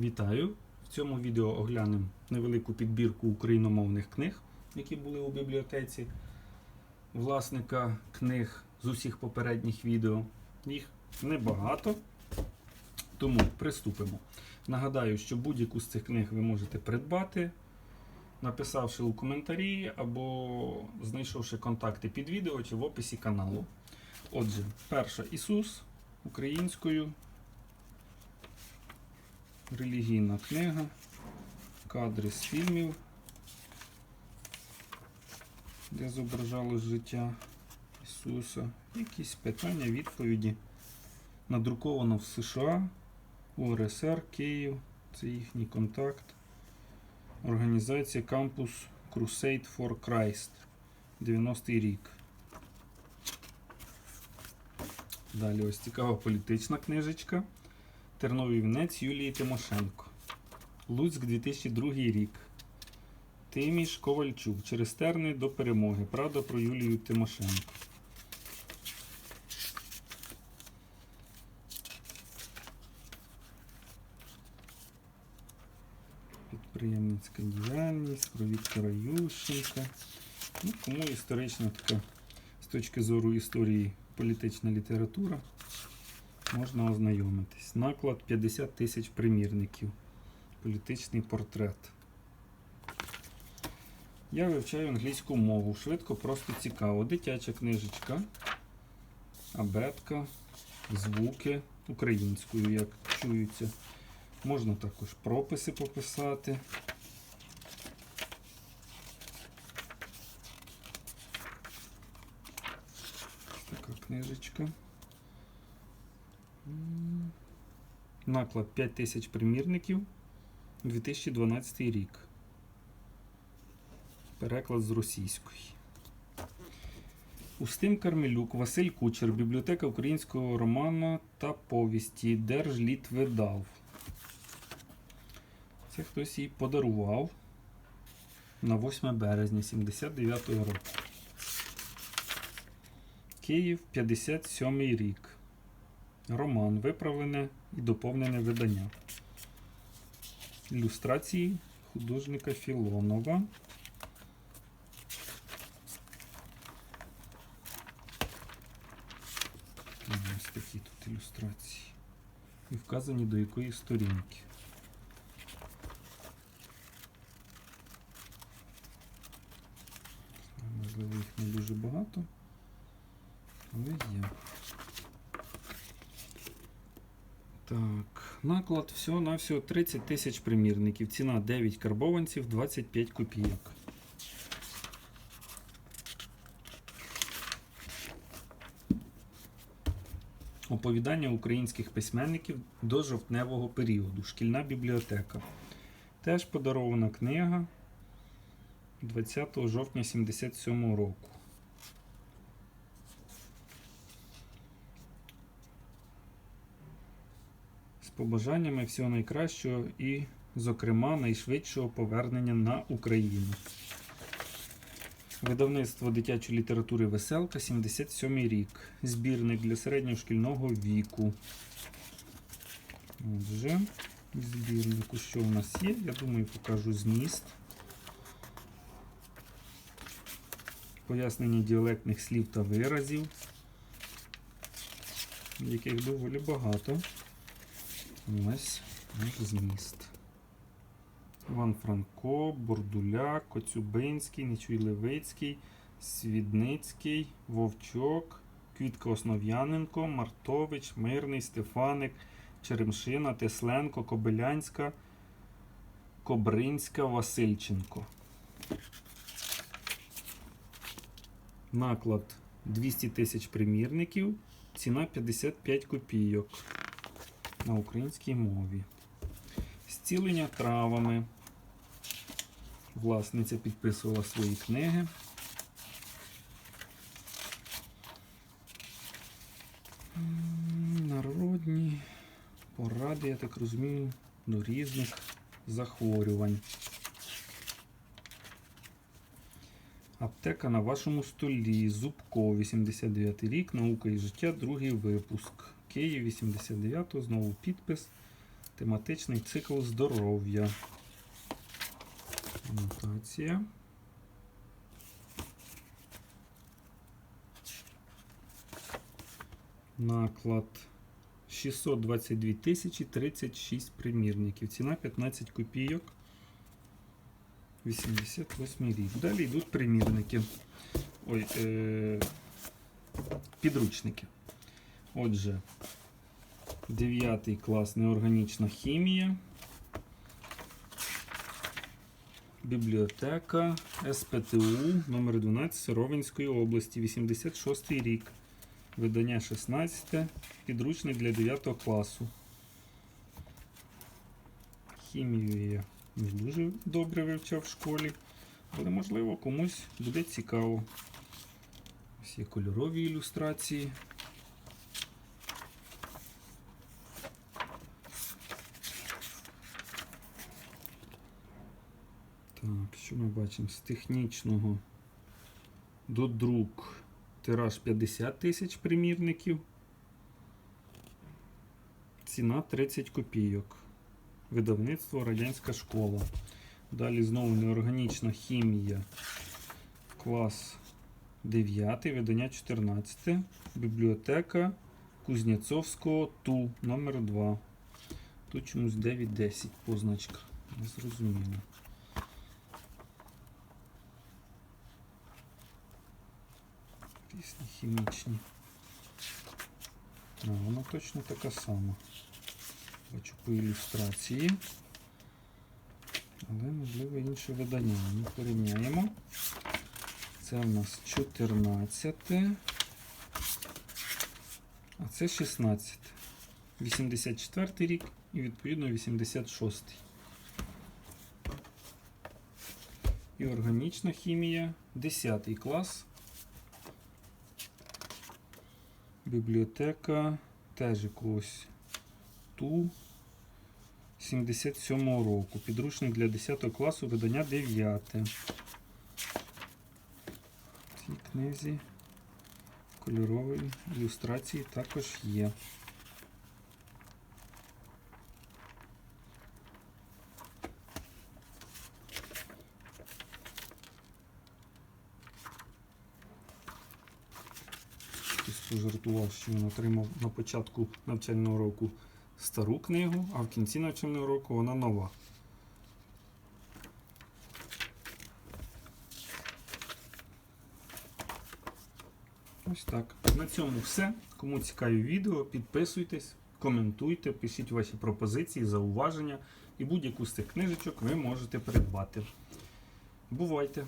Вітаю! В цьому відео оглянемо невелику підбірку україномовних книг, які були у бібліотеці власника книг з усіх попередніх відео. Їх небагато, тому приступимо. Нагадаю, що будь-яку з цих книг ви можете придбати, написавши у коментарі або знайшовши контакти під відео чи в описі каналу. Отже, перша Ісус українською релігійна книга, кадри з фільмів, де зображалось життя Ісуса, якісь питання, відповіді. Надруковано в США, УРСР, Київ, це їхній контакт. Організація Campus Crusade for Christ, 90-й рік. Далі ось цікава політична книжечка. Терновий вінець Юлії Тимошенко. Луцьк 2002 рік. Тиміш Ковальчук. Через терни до перемоги. Правда про Юлію Тимошенко. Підприємницька діяльність про Віктора Ющенка. Ну, кому історична така з точки зору історії політична література можна ознайомитись. Наклад 50 тисяч примірників. Політичний портрет. Я вивчаю англійську мову. Швидко, просто цікаво. Дитяча книжечка, абетка, звуки українською, як чуються. Можна також прописи пописати. Така книжечка. Наклад 5000 примірників 2012 рік. Переклад з російської. Устим Кармелюк, Василь Кучер, Бібліотека українського роману та повісті Держлітвидав. Це хтось їй подарував на 8 березня 79-го року. Київ, 57 рік. Роман. Виправлене і доповнене видання. Ілюстрації художника Філонова. Ось такі тут ілюстрації. І вказані до якої сторінки. Можливо, їх не дуже багато, але є. Так, наклад всього на всього 30 тисяч примірників. Ціна 9 карбованців, 25 копійок. Оповідання українських письменників до жовтневого періоду. Шкільна бібліотека. Теж подарована книга 20 жовтня 77 року. Побажаннями всього найкращого і, зокрема, найшвидшого повернення на Україну. Видавництво дитячої літератури Веселка 77 рік. Збірник для середньошкільного віку. Отже, збірнику, що у нас є, я думаю, покажу зміст. Пояснення діалектних слів та виразів, яких доволі багато. Ось зміст. Іван Франко, Бордуля, Коцюбинський, Нечуй Левицький, Свідницький, Вовчок, Квітка Основ'яненко, Мартович, Мирний, Стефаник, Черемшина, Тесленко, Кобилянська, Кобринська, Васильченко. Наклад 200 тисяч примірників, ціна 55 копійок на українській мові. Зцілення травами. Власниця підписувала свої книги. Народні поради, я так розумію, до різних захворювань. Аптека на вашому столі. Зубко, 89 рік, наука і життя, другий випуск. Київ 89-го, знову підпис. Тематичний цикл здоров'я. Анотація. Наклад 622 тисячі 36 примірників. Ціна 15 копійок. 88 рік. Далі йдуть примірники. Ой, е, підручники. Отже, 9 клас неорганічна хімія. Бібліотека СПТУ номер 12 Ровенської області, 86 рік. Видання 16. Підручник для 9 класу. Хімію я не дуже добре вивчав в школі, але можливо комусь буде цікаво. Є кольорові ілюстрації. Так, що ми бачимо? З технічного до друк тираж 50 тисяч примірників. Ціна 30 копійок. Видавництво Радянська школа. Далі знову неорганічна хімія. Клас 9, видання 14. Бібліотека Кузнєцовського ТУ номер 2 Тут чомусь 9-10 позначка. Не зрозуміло. Хімічні. А, вона точно така сама. Бачу по ілюстрації. Але, можливо, інше видання. Ми порівняємо. Це у нас 14. А це 16. 84 рік і відповідно 86. І органічна хімія 10 клас. Бібліотека теж якогось ту 77 року. Підручник для 10 класу видання 9. В цій книзі кольорової ілюстрації також є. Хтось пожартував, що він отримав на початку навчального року стару книгу, а в кінці навчального року вона нова. Ось так. На цьому все. Кому цікаві відео, підписуйтесь, коментуйте, пишіть ваші пропозиції, зауваження і будь-яку з цих книжечок ви можете придбати. Бувайте!